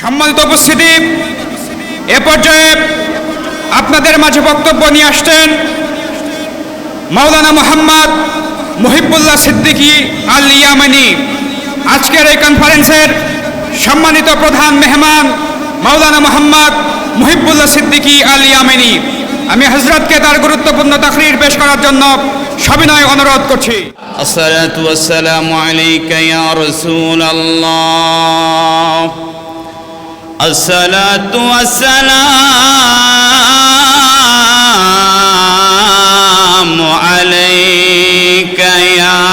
সম্মানিত উপস্থিতি, এ পর্যায়ে আপনাদের মাঝে বক্তব্য নিয়ে আসছেন মাওলানা মোহাম্মদ মহিবুল্লাহ সিদ্দিকী আল ইয়ামানি। আজকের এই কনফারেন্সের সম্মানিত প্রধান মেহমান মাওলানা মোহাম্মদ মহিবুল্লাহ সিদ্দিকী আল ইয়ামানি। আমি হজরতকে তার গুরুত্বপূর্ণ তাকরির পেশ করার জন্য সবিনয় অনুরোধ করছি। আসসালামু ওয়াসসালামু আলাইকা ইয়া রাসূলুল্লাহ। الصلاة والسلام عليك يا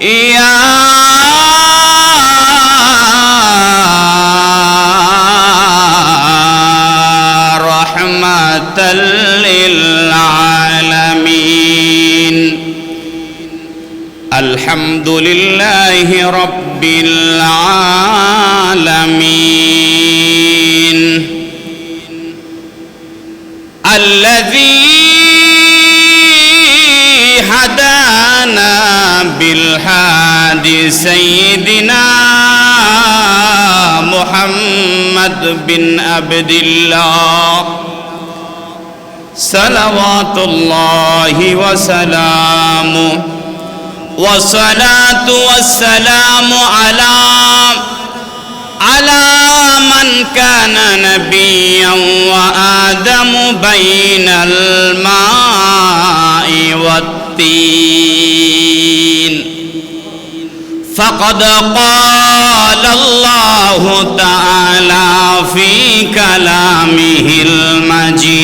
يا رحمة للعالمين. الحمد لله رب العالمين الذي هدانا بالهادي سيدنا محمد بن عبد الله صلوات الله وسلامه والصلاة والسلام على على من كان نبيا وآدم بين الماء والطين فقد قال الله تعالى في كلامه المجيد.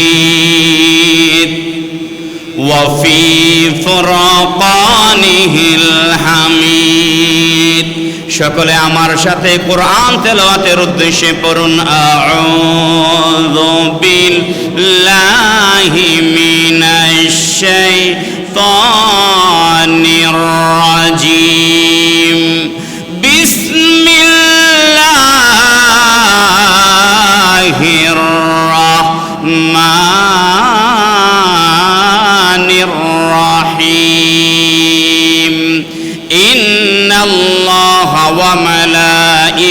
وفي فرقانه الحميد সকলে আমার সাথে কোরআন তেলাওয়াতের উদ্দেশ্যে পড়ুন আউযু বিল্লাহি মিনাশ শাইতানির রাজিম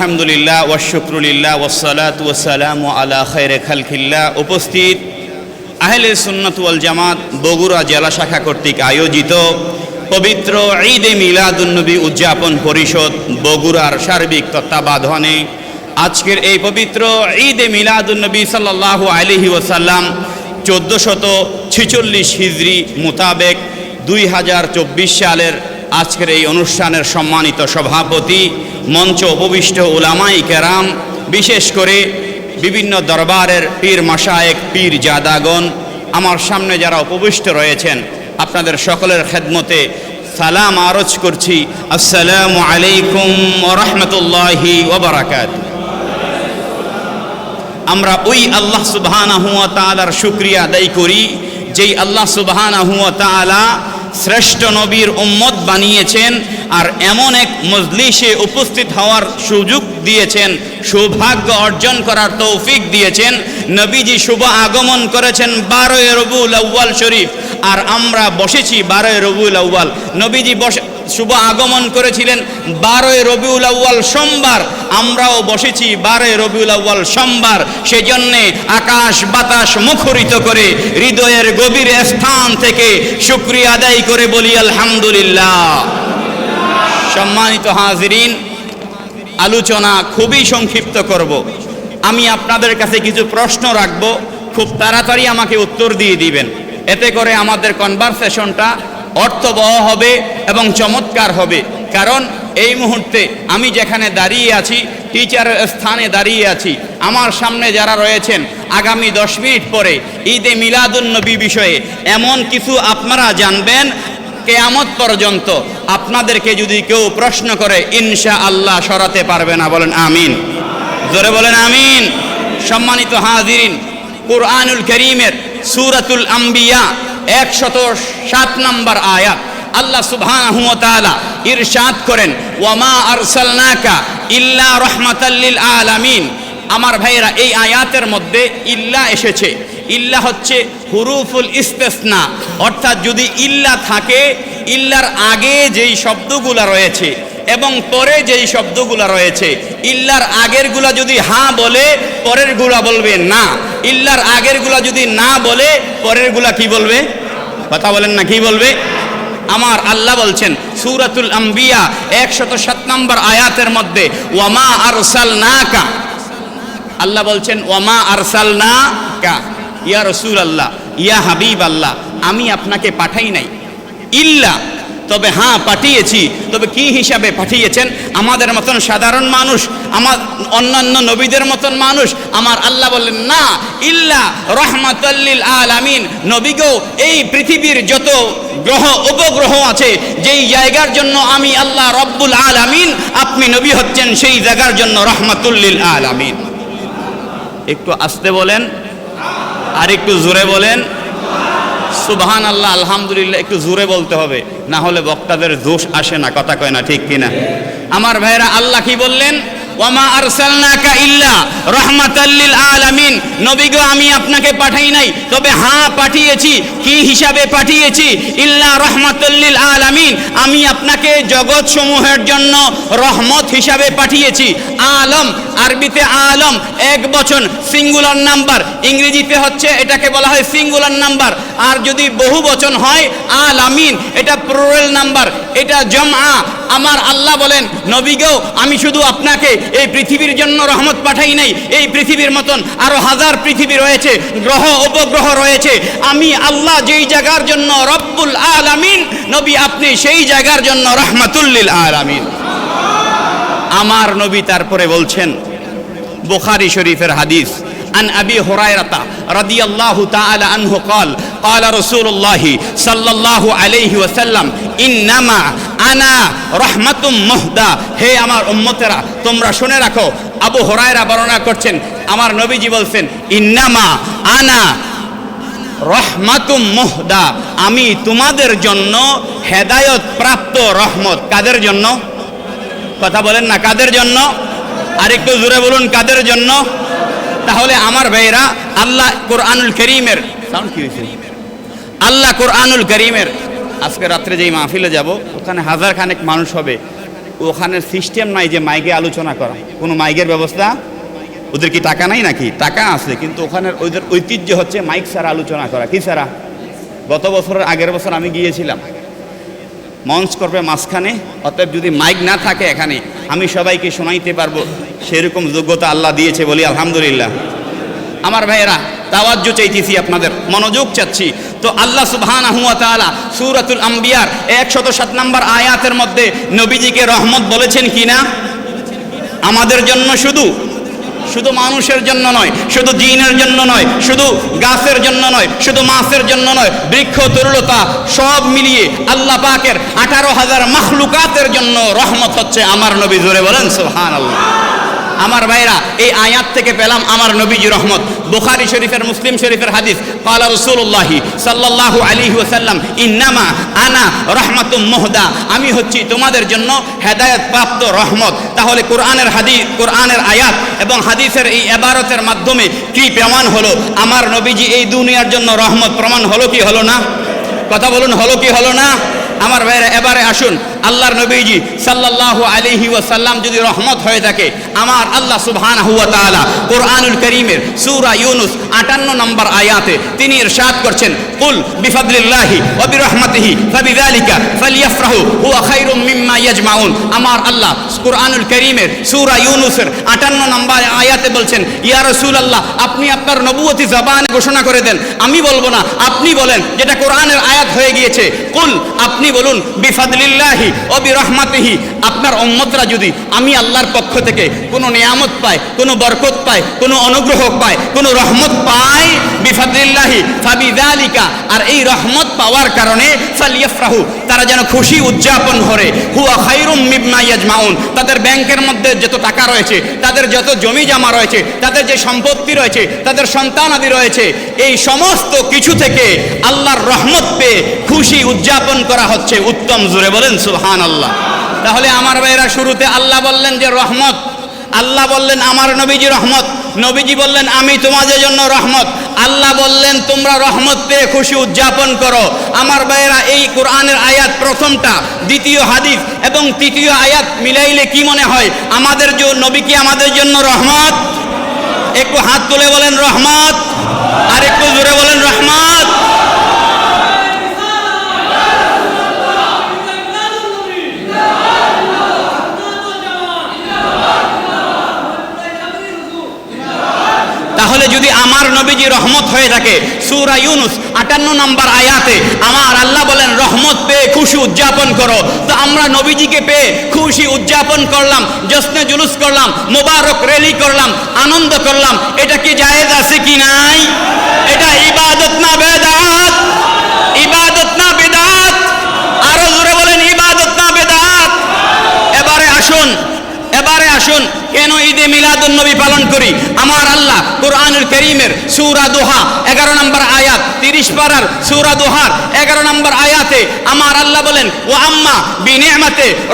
আলহামদুলিল্লাহ ওয়াশুক্রুলিল্লাহ ওসালাত ওয়াসালাম আলা খৈরে খালকিল্লাহ। উপস্থিত আহলে সুন্নত ওয়াল জামাত বগুড়া জেলা শাখা কর্তৃক আয়োজিত পবিত্র ঈদে মিলাদুন্নবী উদযাপন পরিষদ বগুড়ার সার্বিক তত্ত্বাবধানে আজকের এই পবিত্র ঈদে মিলাদুন্নবী সাল্লাল্লাহু আলহি ওসাল্লাম চোদ্দোশত ছিচল্লিশ হিজড়ি মোতাবেক দুই হাজার চব্বিশ সালের আজকের এই অনুষ্ঠানের সম্মানিত সভাপতি, মঞ্চ উপবিষ্ট ওলামাই কেরাম, বিশেষ করে বিভিন্ন দরবারের পীর মাসায়েক পীর জাদাগণ, আমার সামনে যারা উপবিষ্ট রয়েছেন, আপনাদের সকলের খেদমতে সালাম আরজ করছি। আসসালামু আলাইকুম রহমতুল্লাহি ওবরাকাত আমরা ওই আল্লাহ তাআলার শুকরিয়া আদায় করি, যেই আল্লাহ তাআলা শ্রেষ্ঠ নবীর উম্মত বানিয়েছেন আর এমন এক মজলিসে উপস্থিত হওয়ার সুযোগ দিয়েছেন, সৌভাগ্য অর্জন করার তৌফিক দিয়েছেন। নবীজি শুভ আগমন করেছেন বারোই রবুল আউ্বাল শরীফ। আর আমরা বসেছি বারোই রবুল আউ্বাল নবীজি বসে শুভ আগমন করেছিলেন বারোই রবিউল আউ্বাল সোমবার। আমরাও বসেছি বারোই রবিউল আউ্বাল সোমবার। সেজন্যে আকাশ বাতাস মুখরিত করে হৃদয়ের গভীর স্থান থেকে শুক্রিয়া আদায় করে বলি, আলহামদুলিল্লাহ। সম্মানিত হাজিরিন, আলোচনা খুবই সংক্ষিপ্ত করব। আমি আপনাদের কাছে কিছু প্রশ্ন রাখব। খুব তাড়াতাড়ি আমাকে উত্তর দিয়ে দিবেন। এতে করে আমাদের কনভারসেশনটা অর্থবহ হবে এবং চমৎকার হবে। কারণ এই মুহূর্তে আমি যেখানে দাঁড়িয়ে আছি টিচারের স্থানে দাঁড়িয়ে আছি, আমার সামনে যারা রয়েছেন, আগামী দশ মিনিট পরে ঈদে মিলাদুন নবী বিষয়ে এমন কিছু আপনারা জানবেন, কেয়ামত পর্যন্ত আপনাদেরকে যদি কেউ প্রশ্ন করে ইনশা আল্লাহ সরাতে পারবে না। বলেন আমিন। জোরে বলেন আমিন। সম্মানিত হাজিরিন, কুরআনুল করিমের সুরাতুল আম্বিয়া একশত সাত নম্বর আয়াত। আল্লাহ তাআলা ইরশাদ করেন, ওয়ামা আরসালনাকা ইল্লা রাহমাতাল্লিল আলামিন। আমার ভাইয়েরা, এই আয়াতের মধ্যে ইল্লা এসেছে। ইল্লা হচ্ছে হুরুফুল ইস্তেসনা। অর্থাৎ যদি ইল্লা থাকে, ইল্লার আগে যেই শব্দগুলা রয়েছে এবং পরে যেই শব্দগুলা রয়েছে, ইল্লার আগেরগুলা যদি হ্যাঁ বলে পরেরগুলা বলবে না। ইল্লার আগেরগুলা যদি না বলে পরেরগুলা কি বলবে? কথা বলেন না, কি বলবে? আমার আল্লাহ বলছেন, সুরাতুল আম্বিয়া, একশত সাত নম্বর আয়াতের মধ্যে, ওয়ামা আরসাল নাকা আল্লাহ বলছেন, ওয়ামা আরসাল না কা ইয়া রসুল আল্লাহ ইয়া হাবিব আল্লাহ আমি আপনাকে পাঠাই নাই। ইল্লা তবে হ্যাঁ পাঠিয়েছি। তবে কি হিসাবে পাঠিয়েছেন? আমাদের মতন সাধারণ মানুষ, আমার অন্যান্য নবীদের মতন মানুষ, আমার আল্লাহ বললেন, না, ইল্লা রহমাতাল্লিল আলামিন। নবীগো এই পৃথিবীর যত গ্রহ, উপগ্রহ আছে, যেই জায়গার জন্য আমি আল্লাহ রব্বুল আলামিন, আপনি নবী হচ্ছেন, সেই জায়গার জন্য রহমাতুল্লিল আলামিন। একটু আসতে বলেন আর একটু জোরে বলেন। সুবহান আল্লাহ আলহামদুলিল্লাহ, একটু জোরে বলতে হবে, না হলে বক্তাদের দোষ আসে না, কথা কয় না, ঠিক কিনা? আমার ভাইয়েরা, আল্লাহ কি বললেন? ওয়ামা আরসালনাকা ইল্লা রাহমাতাল্লিল আলামিন। নবী গো, আমি আপনাকে পাঠাই নাই, তবে হ্যাঁ পাঠিয়েছি, কি হিসাবে পাঠিয়েছি? ইল্লা রাহমাতাল্লিল আলামিন। আমি আপনাকে জগৎ সমূহের জন্য রহমত হিসাবে পাঠিয়েছি। আলম, আরবিতে আলম, এক বচন, সিঙ্গুলার নাম্বার। ইংরেজিতে হচ্ছে, এটাকে বলা হয় সিঙ্গুলার নাম্বার। আর যদি বহু বচন হয় আল আমিন এটা প্লোরাল নাম্বার। এটা জমআ, আমার আল্লাহ বলেন নবীগো আমি শুধু আপনাকে এই পৃথিবীর জন্য রহমত পাঠাই নাই এই পৃথিবীর মতন আরো হাজার পৃথিবী রয়েছে গ্রহ উপগ্রহ রয়েছে আমি আল্লাহ যেই জায়গার জন্য রব্বুল আলামিন নবী আপনি সেই জায়গার জন্য রহমাতুল্লিল আলামিন আমার নবী তারপরে বলছেন বুখারী শরীফের হাদিস عن أبي هريرة رضي الله تعالى عنه قال قال رسول الله صلى الله عليه وسلم إنما আনা রহমাতুম মহদা। হে আমার উম্মতেরা, তোমরা শুনে রাখো, আবু হরায়রা বর্ণনা করছেন, আমার নবীজি বলছেন, ইন্নামা আনা রহমাতুম মহদা। আমি তোমাদের জন্য হেদায়ত প্রাপ্ত রহমত। কাদের জন্য? কথা বলেন না, কাদের জন্য? আরেকটু জোরে বলুন, কাদের জন্য? তাহলে আমার ভাইরা আল্লাহ কোরআনুল করিমের কি হয়েছে? আল্লাহ কোরআনুল করিমের আজকে রাত্রে যেই মাহফিলে যাব, ওখানে হাজার খানেক মানুষ হবে। ওখানে সিস্টেম নাই যে মাইকে আলোচনা করা। কোনো মাইকের ব্যবস্থা? ওদের কি টাকা নাই নাকি? টাকা আছে, কিন্তু ওখানের ওদের ঐতিহ্য হচ্ছে মাইক ছাড়া আলোচনা করা। কি ছাড়া? গত বছরের আগের বছর আমি গিয়েছিলাম। মঞ্চ করবে মাঝখানে, অতএব যদি মাইক না থাকে এখানে, আমি সবাইকে শোনাইতে পারব। সেরকম যোগ্যতা আল্লাহ দিয়েছে বলি আলহামদুলিল্লাহ। আমার ভাইয়েরা তাওয়াজ্য চাইতেছি আপনাদের, মনোযোগ চাচ্ছি। তো আল্লাহ তাআলা সূরাতুল আম্বিয়ার 107 নম্বর আয়াতের মধ্যে নবীজিকে রহমত বলেছেন কিনা আমাদের জন্য শুধু শুধু মানুষের জন্য নয়, শুধু জিনের জন্য নয়, শুধু গাছের জন্য নয়, শুধু মাছের জন্য নয়, বৃক্ষ, তরুলতা সব মিলিয়ে আল্লাহ পাকের আঠারো হাজার মাখলুকাতের জন্য রহমত হচ্ছে আমার নবী। জোরে বলেন সুহান আল্লাহ আমার ভাইরা, এই আয়াত থেকে পেলাম আমার নবীজি রহমত। বোখারি শরীফের, মুসলিম শরীফের হাদিস পালা রসুল্লাহি সাল্লাহ আলী ওসাল্লাম ইন্নামা আনা রহমাতুম মোহদা আমি হচ্ছি তোমাদের জন্য হেদায়ত প্রাপ্ত রহমত। তাহলে কোরআনের হাদিস, কোরআনের আয়াত এবং হাদিসের এই এবারতের মাধ্যমে কি প্রমাণ হলো? আমার নবীজি এই দুনিয়ার জন্য রহমত প্রমাণ হলো কি হলো না? কথা বলুন, হলো কি হলো না? আমার ভাইরা, এবারে আসুন। আল্লাহর নবীজি সাল্লাল্লাহু আলাইহি ওয়াসাল্লাম যদি রহমত হয়ে থাকে, আমার আল্লাহ সুবহানাহু ওয়া তাআলা কোরআনুল কারীমের সূরা ইউনুস 58 নম্বর আয়াতে তিনি ইরশাদ করছেন, কুল বিফাদলিল্লাহি ওয়া বিরহমাতিহি, ফাবিযালিকা ফালইফরাহু হুয়া খায়রুম মিম্মা ইয়াজমাউন। আমার আল্লাহ কোরআনুল কারীমের সূরা ইউনুসের 58 নম্বর আয়াতে বলছেন, ইয়া রাসূলুল্লাহ, আপনি আপনার নবুয়তি জবানে ঘোষণা করে দেন। আমি বলব না, আপনি বলেন, যেটা কোরআনের আয়াত হয়ে গিয়েছে। কুল, আপনি বলুন, বিফাদলিল্লাহি ও বিরহমাতিহি আপনার অম্মতরা যদি আমি আল্লাহর পক্ষ থেকে কোনো নিয়ামত পায়, কোনো বরকত পায়, কোনো অনুগ্রহ পায়, কোনো রহমত পায় বিফাদিল্লাহি ফাবিদালিকা, আর এই রহমত পাওয়ার কারণে ফালিয়াফরাহু তারা যেন খুশি উদযাপন করে। হুয়া খায়রুম মিম্মা ইয়াজমাউন। তাদের ব্যাংকের মধ্যে যত টাকা রয়েছে, তাদের যত জমি জমা রয়েছে, তাদের যে সম্পত্তি রয়েছে, তাদের সন্তান আদি রয়েছে, এই সমস্ত কিছু থেকে আল্লাহর রহমত পেয়ে খুশি উদযাপন করা হচ্ছে। উত্তম জুড়ে বলেন সুবহান আল্লাহ তাহলে আমার ভাইয়েরা শুরুতে আল্লাহ বললেন যে রহমত। আল্লাহ বললেন, আমার নবীজি রহমত। নবীজি বললেন, আমি তোমাদের জন্য রহমত। আল্লাহ বললেন, তোমরা রহমত পেয়ে খুশি উদযাপন করো। আমার ভাইয়েরা, এই কোরআনের আয়াত প্রথমটা, দ্বিতীয় হাদিস এবং তৃতীয় আয়াত মিলাইলে কি মনে হয়? আমাদের যে নবী কি আমাদের জন্য রহমত? একটু হাত তুলে বলেন, রহমত আর একটু জোরে বলেন, রহমত তাহলে যদি আমার নবীজি রহমত হয়ে থাকে, সূরা ইউনুস আটান্ন নম্বর আয়াতে আমার আল্লাহ বলেন, রহমত পেয়ে খুশি উদযাপন করো। তো আমরা নবীজিকে পেয়ে খুশি উদযাপন করলাম, জশ্নে জুলুস করলাম, মোবারক রেলি করলাম, আনন্দ করলাম। এটা কি জায়েজ আছে কি নাই? এটা ইবাদত না বেদাত? ইবাদত না বেদাত? আরও জোরে বলেন, ইবাদত না বেদাত? এবারে আসুন এবারে আসুন, কেন ঈদে মিলাদুন নবী পালন করি? কোরআনুল করিমের সূরা দোহা এগারো নম্বর আয়াত তিরিশ পারার সূরা দোহার এগারো নম্বর আয়াতে আমার আল্লাহ বলেন ও আম্মা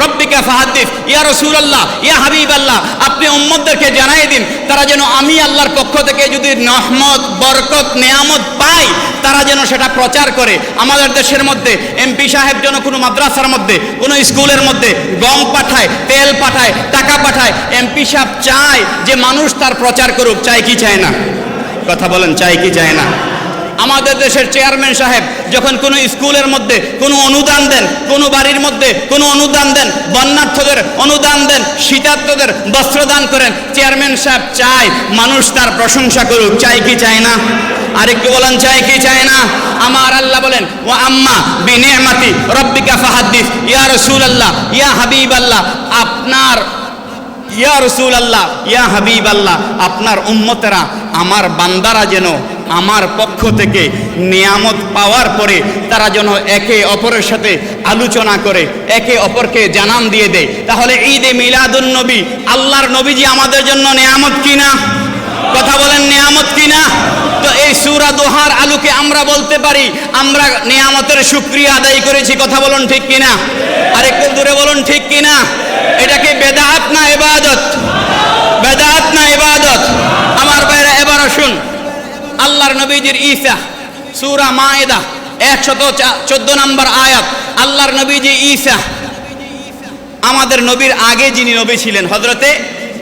রব্বিকা ইয়া ইয়া হাবিবাল্লাহ আপনি উম্মতদেরকে জানাই দিন তারা যেন আমি আল্লাহর পক্ষ থেকে যদি রহমত বরকত নেয়ামত পাই তারা যেন সেটা প্রচার করে আমাদের দেশের মধ্যে এমপি সাহেব যেন কোনো মাদ্রাসার মধ্যে কোনো স্কুলের মধ্যে গম পাঠায় তেল পাঠায় টাকা পাঠায় এমপি সাহেব চায় যে মানুষ তার প্রচার করুক চায় কি চায় না কথা বলেন চায় কি চায় না। আমাদের দেশের চেয়ারম্যান সাহেব যখন কোনো স্কুলের মধ্যে কোনো অনুদান দেন, কোনো বাড়ির মধ্যে কোনো অনুদান দেন, বন্যার্থদের অনুদান দেন, শীতার্থদের বস্ত্রদান করেন, চেয়ারম্যান সাহেব চায় মানুষ তার প্রশংসা করুক, চাই কি চায় না? আরেকটু বলেন, চাই কি চায় না? আমার আল্লাহ বলেন ও আম্মা বিনিয়ামাতি রব্বিকা ফাহাদ্দিস, ইয়া রাসূলুল্লাহ, ইয়া হাবিবাল্লাহ। আপনার ইয়া রসুল আল্লাহ ইয়া হাবিব আল্লাহ আপনার উন্মতেরা আমার বান্দারা যেন আমার পক্ষ থেকে নিয়ামত পাওয়ার পরে তারা যেন একে অপরের সাথে আলোচনা করে, একে অপরকে জানান দিয়ে দেয়। তাহলে ঈদে মিলাদুল নবী, আল্লাহর নবীজি আমাদের জন্য নিয়ামত কিনা? কথা বলেন নিয়ামত কিনা? তো এই সুরা দোহার আলোকে আমরা বলতে পারি, আমরা নিয়ামতের শুক্রিয়া আদায় করেছি, কথা বলুন ঠিক কিনা? আরেকটু দূরে বলুন ঠিক কিনা? এটা কি বেদাত না ইবাদত? বেদাত না ইবাদত? আমার বাইরে এবার আসুন। আল্লাহর নবীজির ঈসা, সূরা মায়েদা, একশত চোদ্দ নম্বর আয়াত। আল্লাহর নবীজি ঈসা, আমাদের নবীর আগে যিনি নবী ছিলেন হজরতে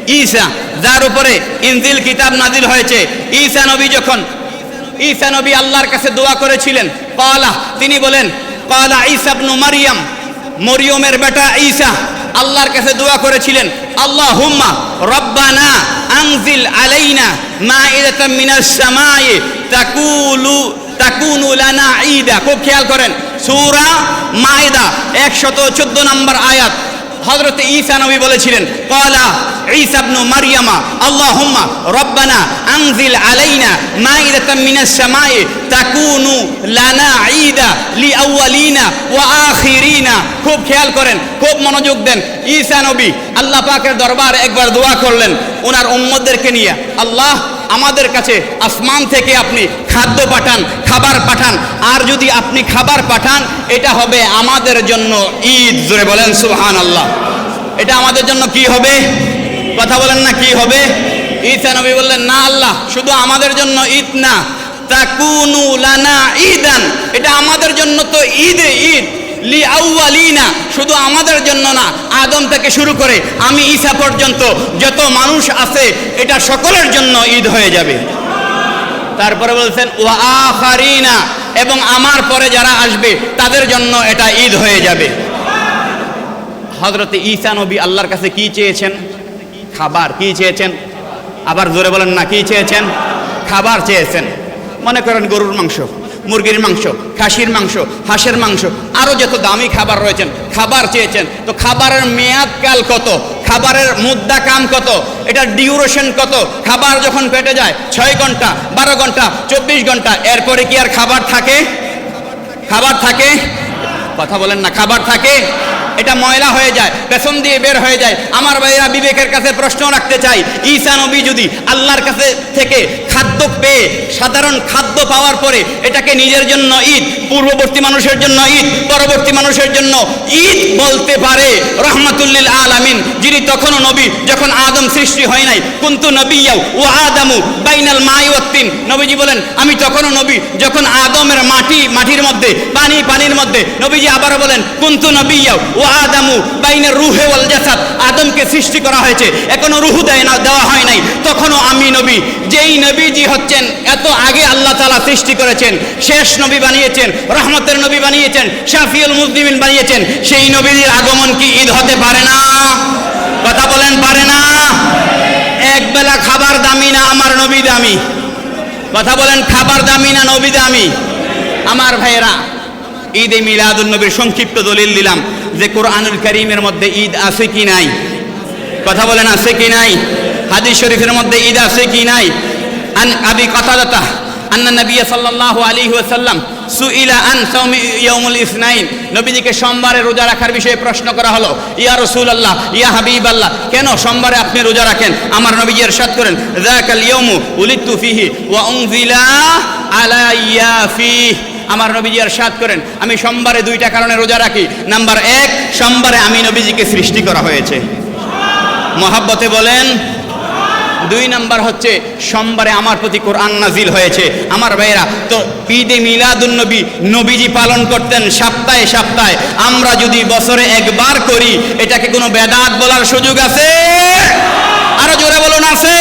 ঈসা, যার উপরে ইনজিল কিতাব নাজিল হয়েছে। ঈসা নবী যখন, ঈসা নবী আল্লাহর কাছে দোয়া করেছিলেন কালা তিনি বলেন কালা ইবনু মারিয়াম, মরিয়মের বেটা ঈসা, আল্লাহর কাছে দোয়া করেছিলেন আল্লাহ হুম্মা রব্বানা আনজিল আলাইনা মাইদাতাম মিনাস সামাই, তাকুলু, তাকুনু লানা ঈদা। খুব খেয়াল করেন, সূরা মাইদা 114 নম্বর আয়াত। হযরত ঈসা নবী বলেছিলেন ক্বালা ঈসা ইবনু মারইয়ামা আল্লাহুম্মা রব্বানা আনজিল আলাইনা মাইদাতাম মিনাস সামাই, তাকুনু লানা ঈদা লিআউয়ালিনা ওয়া আখিরিনা। খুব খেয়াল করেন, খুব মনোযোগ দেন। ঈসা নবী আল্লাহ পাকের দরবারে একবার দোয়া করলেন, ওনার উম্মতদেরকে নিয়ে, আল্লাহ, আমাদের কাছে আসমান থেকে আপনি খাদ্য পাঠান, খাবার পাঠান। আর যদি আপনি খাবার পাঠান, এটা হবে আমাদের জন্য ঈদ। জোরে বলেন সুবহান আল্লাহ এটা আমাদের জন্য কি হবে? কথা বলেন না, কি হবে? ঈসা নবী বললেন, না আল্লাহ, শুধু আমাদের জন্য ঈদ না। তাকুনু লানা ঈদান। এটা আমাদের জন্য তো ঈদে ঈদ। লি আউয়ালিনা, শুধু আমাদের জন্য না, আদম থেকে শুরু করে আমি ঈসা পর্যন্ত যত মানুষ আছে, এটা সকলের জন্য ঈদ হয়ে যাবে। তারপরে বলছেন, ওয়া আখারিনা এবং আমার পরে যারা আসবে, তাদের জন্য এটা ঈদ হয়ে যাবে। হজরতে ঈসা নবী আল্লাহর কাছে কি চেয়েছেন? খাবার কি চেয়েছেন? আবার জোরে বলেন না, কি চেয়েছেন? খাবার চেয়েছেন। মনে করেন গরুর মাংস, মুরগির মাংস, খাসির মাংস, হাঁসের মাংস আরও যত দামি খাবার রয়েছেন, খাবার চেয়েছেন। তো খাবারের মেয়াদকাল কত? খাবারের মুদ্রা কাম কত? এটা ডিউরেশন কত? খাবার যখন পেটে যায়, ছয় ঘণ্টা, বারো ঘণ্টা, চব্বিশ ঘণ্টা, এরপরে কি আর খাবার থাকে? খাবার থাকে? কথা বলেন না, খাবার থাকে? এটা ময়লা হয়ে যায় পেছন দিয়ে বের হয়ে যায়। আমার ভাইয়েরা বিবেকের কাছে প্রশ্ন রাখতে চাই, ঈসা নবী যদি আল্লাহর কাছে থেকে খাদ্য পেয়ে, সাধারণ খাদ্য পাওয়ার পরে এটাকে নিজের জন্য ঈদ, পূর্ববর্তী মানুষের জন্য ঈদ, পরবর্তী মানুষের জন্য ঈদ বলতে পারে, রহমাতুল্লিল আলামিন। যিনি তখনও নবী, যখন আদম সৃষ্টি হয় নাই, কুন্তু নবিয়াও ও আদামু বাইনাল মাই ওয়াত্তিন নবীজি বলেন, আমি তখনও নবী, যখন আদমের মাটি, মাটির মধ্যে, পানি, পানির মধ্যে, নবীজি আবারও বলেন, কুন্তু নবিয়াও ও আদামু বাইনের রুহে ওয়াল জাসাদ। আদমকে সৃষ্টি করা হয়েছে। এখনও রুহু দেয় না, দেওয়া হয় নাই। তখনও আমি নবী, যেই নবীজি হচ্ছেন, এত আগে আল্লাহ তালা সৃষ্টি করেছেন, শেষ নবী বানিয়েছেন, রহমতের নবী বানিয়েছেন, শাফিউল মুসলিমিন বানিয়েছেন, সেই নবীর আগমন কি ঈদ হতে পারে না? কথা বলেন, পারে না? এক বেলা খাবার দামি না, আমার নবী দামি? কথা বলেন, খাবার দামি না, নবী দামি? আমার ভাইয়েরা ঈদে মিলাদুন নবীর সংক্ষিপ্ত দলিল দিলাম যে কোরআনুল করিমের মধ্যে ঈদ আছে কি নাই? কথা বলেন, আছে কি নাই? হাদিস শরীফের মধ্যে ঈদ আছে কি নাই? আন আবি কথাদাতা আন্না নবী সাল্লাল্লাহু আলাইহি ওয়াসাল্লাম সুইলা আন সাওমি ইয়াউমুল ইসনাইন। নবীজিকে সোমবারে রোজা রাখার বিষয়ে প্রশ্ন করা হলো, ইয়া রাসূলুল্লাহ, ইয়া হাবিবাল্লাহ, কেন সোমবারে আপনি রোজা রাখেন? আমার নবীজি ইরশাদ করেন, যাকাল ইয়াউমু উলিদতু ফিহি ওয়া উনজিলা আলাইয়া ফিহি। আমার নবীজি আর সাত করেন, আমি সোমবারে দুইটা কারণে রোজা রাখি। নাম্বার এক, সোমবারে আমি নবীজিকে সৃষ্টি করা হয়েছে। মহাব্বতে বলেন, দুই নাম্বার হচ্ছে, সোমবারে আমার প্রতি কোরআন নাজিল হয়েছে। আমার ভাইয়েরা, তো ঈদে মিলাদুন নবী নবীজি পালন করতেন সপ্তাহে সপ্তাহে। আমরা যদি বছরে একবার করি, এটাকে কোনো বেদাত বলার সুযোগ আছে? আরও জোরে বলুন, আছে?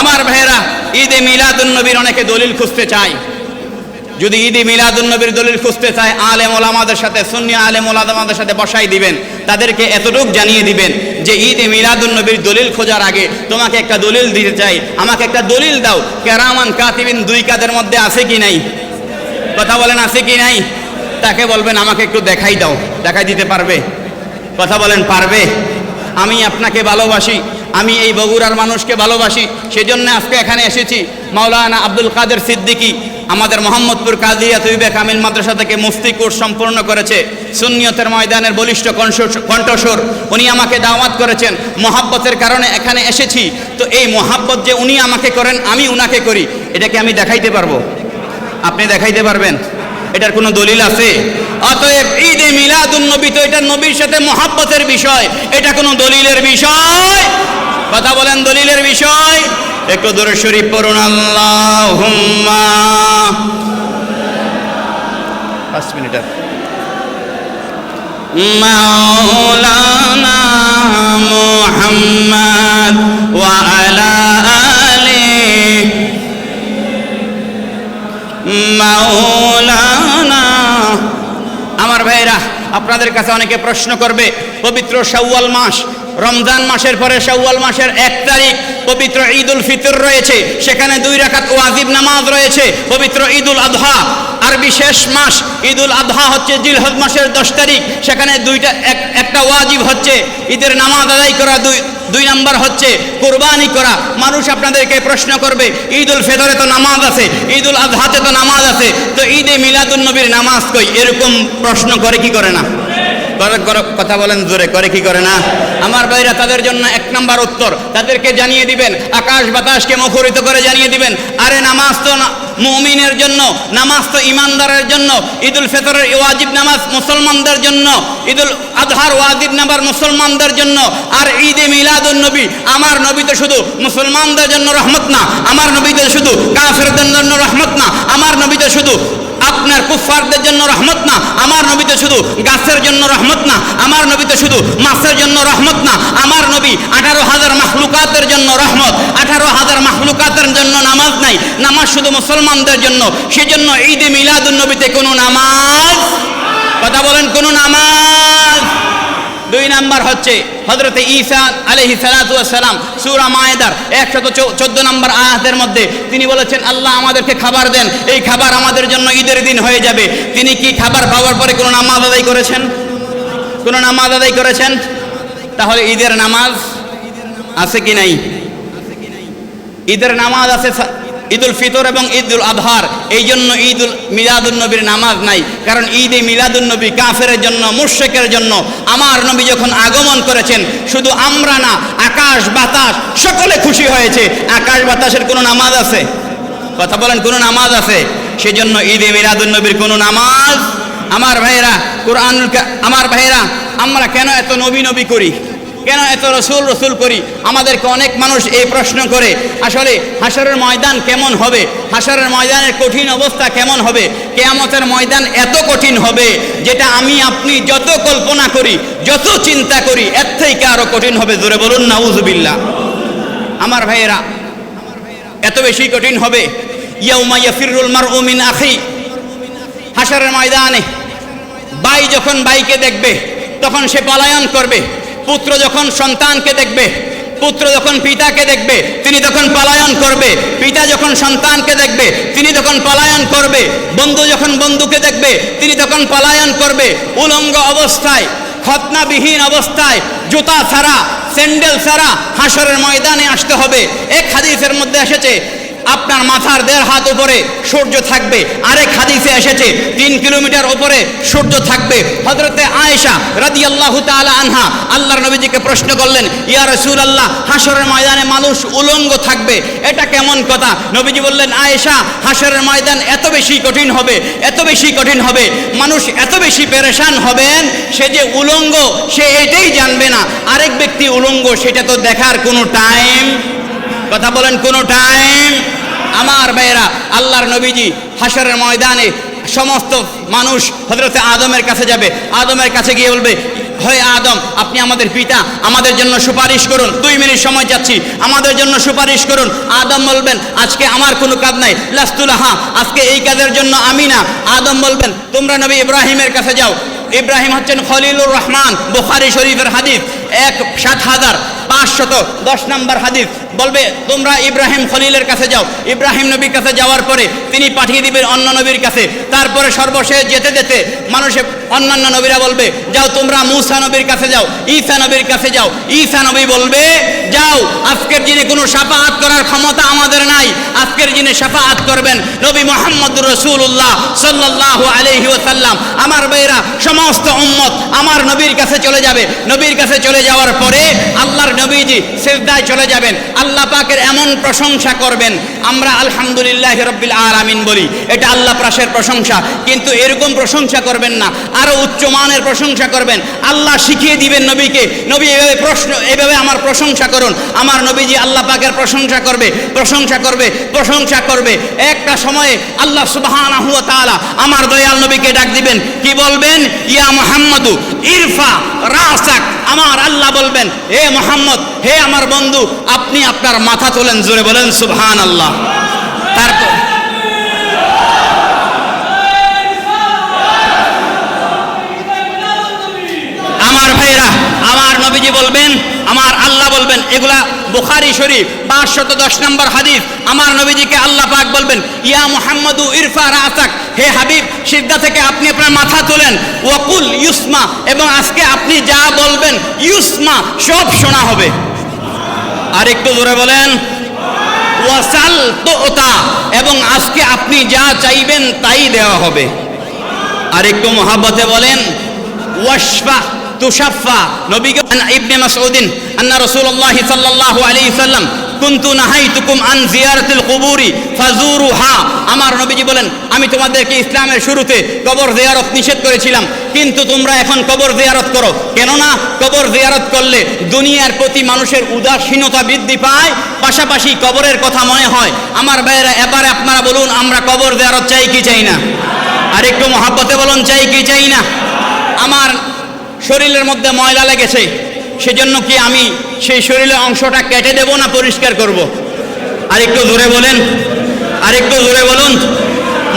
আমার ভাইয়েরা, ঈদে মিলাদুন নবীর অনেকে দলিল খুঁজতে চায়। যদি ঈদে মিলাদুন নবীর দলিল খুঁজতে চায়, আলেম ওলামাদের সাথে, সুন্নি আলেম ওলামাদের সাথে বসাই দিবেন, তাদেরকে এতটুক জানিয়ে দিবেন যে ঈদে মিলাদুন নবীর দলিল খোঁজার আগে তোমাকে একটা দলিল দিতে চাই। আমাকে একটা দলিল দাও, কেরামান কাতিবিন দুই কাদের মধ্যে আছে কি নাই? কথা বলেন, আছে কি নাই? তাকে বলবেন, আমাকে একটু দেখাই দাও, দেখাই দিতে পারবে? কথা বলেন, পারবে? আমি আপনাকে ভালোবাসি আমি এই বগুড়ার মানুষকে ভালোবাসি, সেজন্য আজকে এখানে এসেছি। মাওলানা আব্দুল কাদের সিদ্দিকী আমাদের মোহাম্মদপুর কাজিয়া তৈবে কামিল মাদ্রাসা থেকে মুফতি কোর্স সম্পূর্ণ করেছে। সুন্নিয়তের ময়দানের বলিষ্ঠ কণ্ঠ- কণ্ঠস্বর, উনি আমাকে দাওয়াত করেছেন। মহাব্বতের কারণে এখানে এসেছি। তো এই মহাব্বত যে উনি আমাকে করেন, আমি উনাকে করি, এটাকে আমি দেখাইতে পারব? আপনি দেখাইতে পারবেন? এটার কোনো দলিল আছে? অতএব ঈদে মিলাদুন নবী তো এটা নবীর সাথে মহাব্বতের বিষয়। এটা কোনো দলিলের বিষয়? কথা বলেন দলিলের বিষয়। একটু দূরে শরীফ পড়ুন আল্লাহ পাঁচ মিনিট আর। মাওলানা। আমার ভাইরা, আপনাদের কাছে অনেকে প্রশ্ন করবে, পবিত্র শাওয়াল মাস রমজান মাসের পরে শাওয়াল মাসের এক তারিখ পবিত্র ঈদ উল ফিতর রয়েছে। সেখানে দুই রাকাত ওয়াজিব নামাজ রয়েছে, পবিত্র ঈদ উল আধহা। আর বিশেষ মাস ঈদ উল আধহা হচ্ছে জিলহজ মাসের দশ তারিখ। সেখানে দুইটা, এক, একটা ওয়াজিব হচ্ছে, ঈদের নামাজ আদায় করা দুই দুই নাম্বার হচ্ছে কোরবানি করা। মানুষ আপনাদেরকে প্রশ্ন করবে ঈদ উল ফেতরে তো নামাজ আছে ঈদ উল আজহাতে তো নামাজ আছে, তো ঈদে মিলাদুল নবীর নামাজ কই? এরকম প্রশ্ন করে কি করে না? কথা বলেন জোরে, করে কি করে না? আমার ভাইরা তাদের জন্য এক নাম্বার উত্তর। তাদেরকে জানিয়ে দিবেন, আকাশ বাতাসকে মুখরিত করে জানিয়ে দিবেন, আরে নামাজ তো মুমিনের জন্য, নামাজ তো ইমানদারের জন্য, ঈদুল ফেতরের ওয়াজিব নামাজ মুসলমানদের জন্য, ঈদুল আজহার ওয়াজিব নামাজ মুসলমানদের জন্য, আর ঈদে মিলাদুন নবী, আমার নবী তো শুধু মুসলমানদের জন্য রহমত না, আমার নবী তো শুধু কাফেরদের জন্য রহমত না, আমার নবী তো শুধু আপনার কুফারদের জন্য রহমত না, আমার নবী তো শুধু গাছের জন্য রহমত না, আমার নবী তো শুধু মাছের জন্য রহমত না, আমার নবী আঠারো হাজার মাহলুকাতের জন্য রহমত, আঠারো হাজার মাহলুকাতের জন্য নামাজ নাই, নামাজ শুধু মুসলমানদের জন্য, সেজন্য ঈদে মিলাদুল নবীতে কোনো নামাজ, কথা বলেন কোনো নামাজ। দুই নাম্বার হচ্ছে হজরতে ঈসা আলহি সালাম সুরা মায়েদার একশত চোদ্দ নম্বর আয়াতের মধ্যে তিনি বলেছেন, আল্লাহ আমাদেরকে খাবার দেন, এই খাবার আমাদের জন্য ঈদের দিন হয়ে যাবে। তিনি কি খাবার পাওয়ার পরে কোনো নামাজ আদায় করেছেন? কোনো নামাজ আদায় করেছেন? তাহলে ঈদের নামাজ আছে কি নাই? ঈদের নামাজ আছে ঈদুল ফিতর এবং ঈদুল আধার, এই জন্য ঈদুল মিলাদুল নবীর নামাজ নাই। কারণ ঈদে মিলাদুল নবী কাফের জন্য মুর্শেকের জন্য। আমার নবী যখন আগমন করেছেন, শুধু আমরা না, আকাশ, বাতাস, সকলে খুশি হয়েছে। আকাশ, বাতাসের কোনো নামাজ আছে? কথা বলেন, কোনো নামাজ আছে? সেজন্য ঈদে মিলাদুল নবীর কোনো নামাজ? আমার ভাইয়েরা কোরআন আমার ভাইয়েরা, আমরা কেন এত নবী নবী করি? কেন এত রসুল রসুল করি? আমাদেরকে অনেক মানুষ এই প্রশ্ন করে, আসলে হাসরের ময়দান কেমন হবে? হাসরের ময়দানের কঠিন অবস্থা কেমন হবে? কেয়ামতের ময়দান এত কঠিন হবে যেটা আমি, আপনি যত কল্পনা করি, যত চিন্তা করি, এর থেকে আরও কঠিন হবে। জোরে বলুন, নাউজুবিল্লাহ। আমার ভাইয়েরা, এত বেশি কঠিন হবে? ইয়াউমা ইয়াফিরুল মারউ মিন আখি। হাসরের ময়দানে ভাই যখন বাইকে দেখবে, তখন সে পলায়ন করবে। পুত্র যখন সন্তানকে দেখবে, পুত্র যখন পিতাকে দেখবে, তিনি তখন পলায়ন করবে। পিতা যখন সন্তানকে দেখবে, তিনি তখন পলায়ন করবে। বন্ধু যখন বন্ধুকে দেখবে, তিনি তখন পলায়ন করবে। উলঙ্গ অবস্থায়, খতনাবিহীন অবস্থায়, জুতা ছাড়া, স্যান্ডেল ছাড়া হাসরের ময়দানে আসতে হবে। এক হাদিসের মধ্যে এসেছে আপনার মাথার দেড় হাত উপরে সূর্য থাকবে। আরেক হাদিসে এসেছে, তিন কিলোমিটার উপরে সূর্য থাকবে। হজরতে আয়েশা রাদি আল্লাহ আনহা আল্লাহর নবীজিকে প্রশ্ন করলেন, ইয়া রসুল আল্লাহ হাসরের ময়দানে মানুষ উলঙ্গ থাকবে? এটা কেমন কথা? নবীজি বললেন, আয়েশা হাসরের ময়দান এত বেশি কঠিন হবে, এত বেশি কঠিন হবে, মানুষ এত বেশি পেরেশান হবেন, সে যে উলঙ্গ, সে এটাই জানবে না। আরেক ব্যক্তি উলঙ্গ, সেটা তো দেখার কোনো টাইম কথা বলেন, কোনো টাইম আমার ভাইয়েরা, আল্লাহর নবীজি হাসরের ময়দানে সমস্ত মানুষ হজরতে আদমের কাছে যাবে। আদমের কাছে গিয়ে বলবে হয় আদম, আপনি আমাদের পিতা, আমাদের জন্য সুপারিশ করুন। দুই মিনিট সময় যাচ্ছি আমাদের জন্য সুপারিশ করুন। আদম বলবেন, আজকে আমার কোনো কাজ নাই। লাস্তুলাহা আজকে এই কাজের জন্য আমি না। আদম বলবেন, তোমরা নবী ইব্রাহিমের কাছে যাও। ইব্রাহিম হচ্ছেন খলিলুর রহমান, বুখারি শরীফের হাদিস, এক সাত হাজার পাঁচশত দশ নম্বর হাদিস। বলবে, তোমরা ইব্রাহিম খলিলের কাছে যাও। ইব্রাহিম নবীর কাছে যাওয়ার পরে তিনি পাঠিয়ে দিবেন অন্য নবীর কাছে। তারপরে সর্বশেষ যেতে যেতে মানুষে, অন্যান্য নবীরা বলবে, যাও তোমরা মুসা নবীর কাছে যাও, ঈসা নবীর কাছে যাও। ঈসা নবী বলবে, যাও, আজকের দিনে কোনো সাফাহাত করার ক্ষমতা আমাদের নাই। আজকের দিনে সাফাহাত করবেন নবী মোহাম্মদ রসুল্লাহ সাল্লাহ আলহি ওসাল্লাম আমার বেয়েরা সমস্ত উম্মত আমার নবীর কাছে চলে যাবে। নবীর কাছে চলে যাওয়ার পরে আল্লাহর নবীজি সেজদায় চলে যাবেন। আল্লাহ পাকের এমন প্রশংসা করবেন, আমরা আলহামদুলিল্লাহ রব্বিল আলামিন বলি, এটা আল্লাহ প্রাসের প্রশংসা, কিন্তু এরকম প্রশংসা করবেন না, আরও উচ্চমানের প্রশংসা করবেন, আল্লাহ শিখিয়ে দিবেন নবীকে, নবী এভাবে প্রশ্ন, এভাবে আমার প্রশংসা করুন, আমার নবীজি আল্লাহ পাকের প্রশংসা করবে প্রশংসা করবে প্রশংসা করবে, একটা সময়ে আল্লাহ তাআলা আমার দয়াল নবীকে ডাক দিবেন, কি বলবেন? ইয়া মুহাম্মাদু, ইরফা, রাসাক, আমার আল্লাহ বলবেন, হে মোহাম্মদ, হে আমার বন্ধু, আপনি আপনার মাথা তোলেন, জোরে বলেন সুবহান আল্লাহ তারপর আমার ভাইরা, আমার নবীজি বলবেন, আমার আল্লাহ বলবেন, এগুলা বুখারি শরীফ, পাঁচশত দশ নম্বর হাদিস। আমার নবীজিকে আল্লাহ পাক বলবেন, ইয়া মুহাম্মদু ইরফা রাসাক হে হাবিব সিদ্ধা থেকে আপনি আপনার মাথা তোলেন ওয়াকুল ইউসমা, এবং আজকে আপনি যা বলবেন, ইউসমা, সব শোনা হবে। আর একটু জোরে বলেন। ওয়াসাল এবং আজকে আপনি যা চাইবেন তাই দেওয়া হবে। আর একটু মহাব্বতে বলেন, ওয়াশফা তুশাফা নবী ইবনে মাসউদিন, আন্না রাসূলুল্লাহ সাল্লাল্লাহু আলাইহি সাল্লাম কুনতু নাহাইতুকুম আন জিয়ারাতিল কুবুরি ফাজুরুহা আমার নবীজি বলেন, আমি তোমাদেরকে ইসলামের শুরুতে কবর জিয়ারত নিষেধ করেছিলাম, কিন্তু তোমরা এখন কবর জিয়ারত করো। কেননা কবর জিয়ারত করলে দুনিয়ার প্রতি মানুষের উদাসীনতা বৃদ্ধি পায়, পাশাপাশি কবরের কথা মনে হয়। আমার ভাইয়েরা, এবারে আপনারা বলুন, আমরা কবর জিয়ারত চাই কি চাই না? আর একটু মহাব্বতে বলুন, চাই কি চাই না? আমার শরীরের মধ্যে ময়লা লেগেছে, সেজন্য কি আমি সেই শরীরের অংশটা কেটে দেব না পরিষ্কার করব। আর একটু জোরে বলেন আর একটু জোরে বলুন।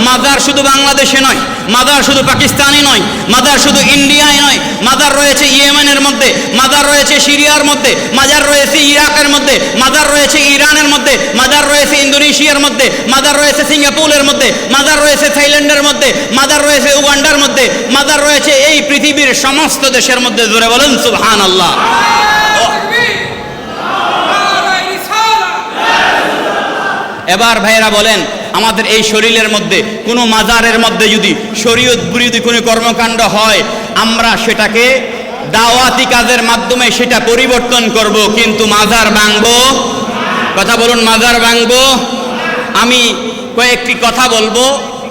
মাদার শুধু বাংলাদেশে নয়, মাদার শুধু পাকিস্তানে নয়, মাদার শুধু ইন্ডিয়ায় নয়, মাদার রয়েছে ইয়েমেনের মধ্যে, মাদার রয়েছে সিরিয়ার মধ্যে, মাদার রয়েছে ইরাকের মধ্যে, মাদার রয়েছে ইরানের মধ্যে, মাদার রয়েছে ইন্দোনেশিয়ার মধ্যে, মাদার রয়েছে সিঙ্গাপুরের মধ্যে, মাদার রয়েছে থাইল্যান্ডের মধ্যে, মাদার রয়েছে উগান্ডার মধ্যে, মাদার রয়েছে এই পৃথিবীর সমস্ত দেশের মধ্যে। জোরে বলেন সুবহান আল্লাহ এবার ভাইয়েরা বলেন, আমাদের এই শরীরের মধ্যে, কোনো মাজারের মধ্যে যদি শরীয়ত বিরোধী কোনো কর্মকাণ্ড হয়, আমরা সেটাকে দাওয়াতি কাজের মাধ্যমে সেটা পরিবর্তন করব, কিন্তু মাজার ভাঙব। কথা বলুন, মাজার ভাঙব। আমি কয়েকটি কথা বলব।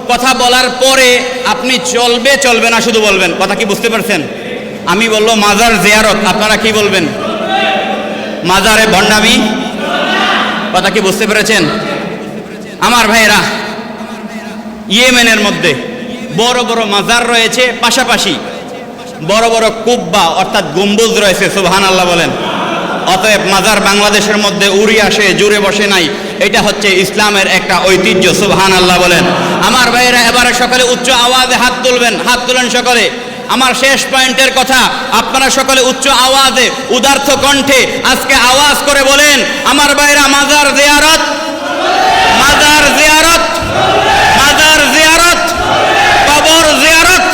কথা বলার পরে আপনি চলবে চলবে না, শুধু বলবেন। কথা কি বুঝতে পারছেন? আমি বলব মাজার জিয়ারত, আপনারা কি বলবেন? মাজারে ভণ্ডামি? কথা কি বুঝতে পেরেছেন? আমার ভাইয়েরা, ইয়েমেনের মধ্যে বড় বড় মাজার রয়েছে, পাশাপাশি বড় বড় কুব্বা অর্থাৎ গম্বুজ রয়েছে সুবহান আল্লাহ বলেন। অতএব মাজার বাংলাদেশের মধ্যে উড়ি আসে, জুড়ে বসে নাই। এটা হচ্ছে ইসলামের একটা ঐতিহ্য সুবহান আল্লাহ বলেন। আমার ভাইয়েরা, এবারে সকালে উচ্চ আওয়াজে হাত তুলবেন, হাত তুলেন সকলে। আমার শেষ পয়েন্টের কথা, আপনারা সকলে উচ্চ আওয়াজে উদার্থ কণ্ঠে আজকে আওয়াজ করে বলেন, আমার ভাইয়েরা, মাজার জিয়ারত মাজার জিয়ারত মাজার জিয়ারত কবর জিয়ারত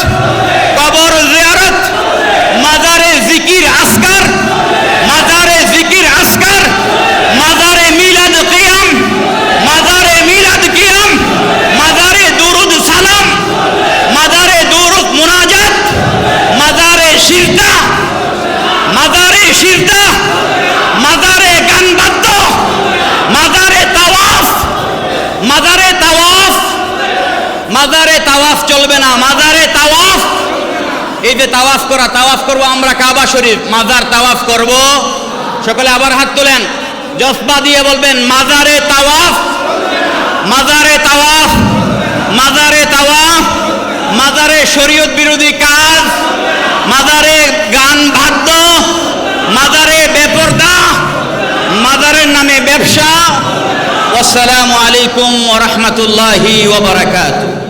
কবর জিয়ারত মাজারে জিকির আসকার মাজারে জিকির আসকার মাজারে মিলাদ কিয়াম মাজারে মিলাদ কিয়াম মাজারে দুরুদ সালাম মাজারে দুরুদ মুনাজাত মাজারে শিরদা মাজারে শিরদা মাজারে গান বাদ্য মাজারে তাওয়াফ মাজারে তাওয়াফ মাজারে তাওয়াফ চলবে না মাজারে তাওয়াফ যে তাওয়াফ করা, তাওয়াফ করব আমরা কাবা শরীফ, মাজার তাওয়াফ করব। সকলে আবার হাত তোলেন। জসবা দিয়ে বলবেন, মাজারে তাওয়াফ মাজারে তাওয়াফ মাজারে তাওয়াফ, মাজারে শরীয়ত বিরোধী কাজ, মাজারে গান বাদ্য মাজারে বেপরদা মাজারের নামে ব্যবসা। আসসালামু আলাইকুম ওয়া রাহমাতুল্লাহি ওয়া বারাকাতুহু।